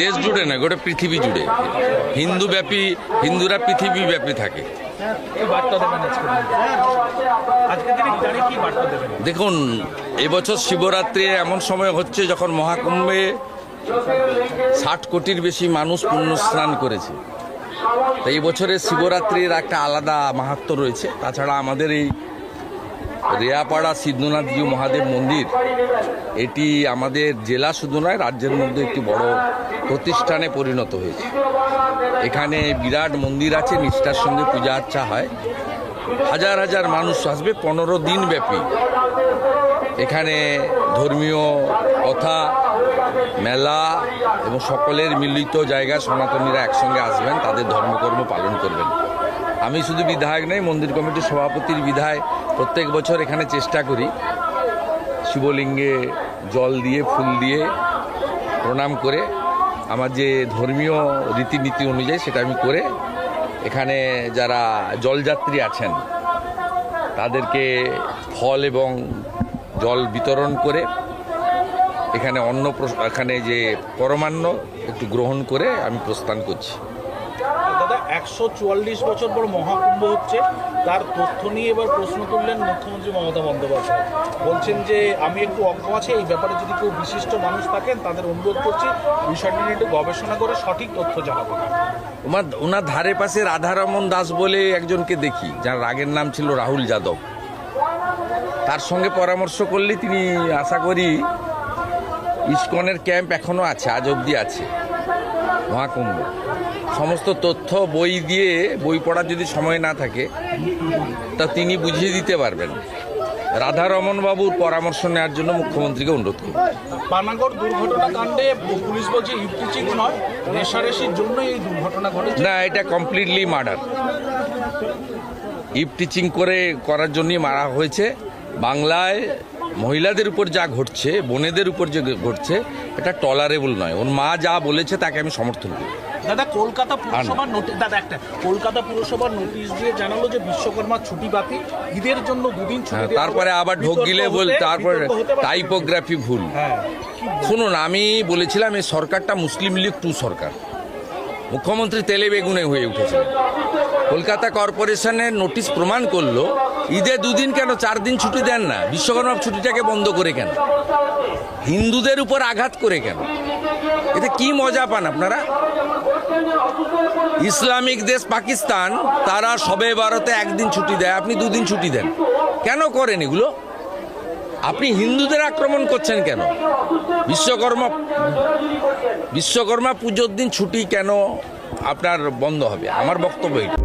দেশ জুড়ে না গোটা পৃথিবী জুড়ে। হিন্দু ব্যাপী হিন্দুরা পৃথিবী ব্যাপী থাকে। দেখুন এবছর শিবরাত্রি এমন সময় হচ্ছে যখন মহাকুম্ভে ষাট কোটির বেশি মানুষ পুণ্য স্নান করেছে। তাই এই বছরের শিবরাত্রির একটা আলাদা মাহাত্ম রয়েছে। তাছাড়া আমাদের এই রেয়াপাড়া সিদ্ধনাথজি মহাদেব মন্দির, এটি আমাদের জেলা শুধু নয়, রাজ্যের মধ্যে একটি বড় প্রতিষ্ঠানে পরিণত হয়েছে। এখানে বিরাট মন্দির আছে, নিষ্ঠার সঙ্গে পূজা আর্চা হয়। হাজার হাজার মানুষ আসবে, পনেরো দিন ব্যাপী। এখানে ধর্মীয় কথা, মেলা এবং সকলের মিলিত জায়গায় সনাতনীরা একসঙ্গে আসবেন, তাদের ধর্মকর্ম পালন করবেন। আমি শুধু বিধায়ক নই, মন্দির কমিটির সভাপতির বিধায় প্রত্যেক বছর এখানে চেষ্টা করি। শিবলিঙ্গে জল দিয়ে, ফুল দিয়ে প্রণাম করে। আমার যে ধর্মীয় রীতিনীতি অনুযায়ী সেটা আমি করে এখানে যারা জলযাত্রী আছেন, তাদেরকে ফল এবং জল বিতরণ করে এখানে প্রস- এখানে যে পরমান্ন একটু গ্রহণ করে আমি প্রস্থান করছি। দাদা, একশো চুয়াল্লিশ বছর পর মহাকুম্ভ হচ্ছে। তার তথ্য নিয়ে এবার প্রশ্ন তুললেন মুখ্যমন্ত্রী মমতা বন্দ্যোপাধ্যায়। বলছেন যে, আমি একটু অজ্ঞ আছে, এই ব্যাপারে যদি কেউ বিশিষ্ট মানুষ থাকেন, তাদের অনুরোধ করছি, বিষয়টি নিয়ে একটু গবেষণা করে সঠিক তথ্য জানাব। ওনার ওনার ধারে পাশে রাধারমন দাস বলে একজনকে দেখি, যার রাগের নাম ছিল রাহুল যাদব। তার সঙ্গে পরামর্শ করলে তিনি আশা করি ইস্কনের ক্যাম্প এখনও আছে, আজ অবধি আছে, মহাকুম্ভ। সমস্ত তথ্য বই দিয়ে বই পড়ার যদি সময় না থাকে তা তিনি বুঝিয়ে দিতে পারবেন। রাধারমন বাবুর পরামর্শ নেওয়ার জন্য মুখ্যমন্ত্রীকে অনুরোধ করব। পানাগড় দুর্ঘটনা কাণ্ডে পুলিশ বলছে ইউটিচিং নয় রেশারেশির জন্য এই দুর্ঘটনা ঘটেছে। না এটা কমপ্লিটলি মার্ডার ইপ টিচিং করে করার জন্যই মারা হয়েছে। বাংলায় মহিলাদের উপর যা ঘটছে বোনেদের উপর যে ঘটছে এটা টলারেবল নয়। ওর মা যা বলেছে তাকে আমি সমর্থন করি। দাদা কলকাতা পুরসভার নোটিশ দাদা একটা কলকাতা পুরসভার নোটিশ দিয়ে জানালো যে বিশ্বকর্মার ছুটি বাতিল। ঈদের জন্য দুদিন ছুটি হ্যাঁ, তারপরে আবার ঢোক গিলে বল তারপরে টাইপোগ্রাফি ভুল। হ্যাঁ শুনুন আমি বলেছিলাম এই সরকারটা মুসলিম লীগ টু সরকার। মুখ্যমন্ত্রী তেলে বেগুনে হয়ে উঠেছে। কলকাতা কর্পোরেশনের নোটিশ প্রমাণ করল ঈদে দুদিন কেন? চার দিন ছুটি দেন না। বিশ্বকর্মা ছুটিটাকে বন্ধ করে কেন? হিন্দুদের উপর আঘাত করে কেন? এতে কি মজা পান আপনারা? ইসলামিক দেশ পাকিস্তান, তারা সবে ভারতে একদিন ছুটি দেয়, আপনি দুদিন ছুটি দেন। কেন করেন এগুলো? আপনি হিন্দুদের আক্রমণ করছেন কেন? বিশ্বকর্মা বিশ্বকর্মা পুজোর দিন ছুটি কেন আপনার বন্ধ হবে? আমার বক্তব্য এটা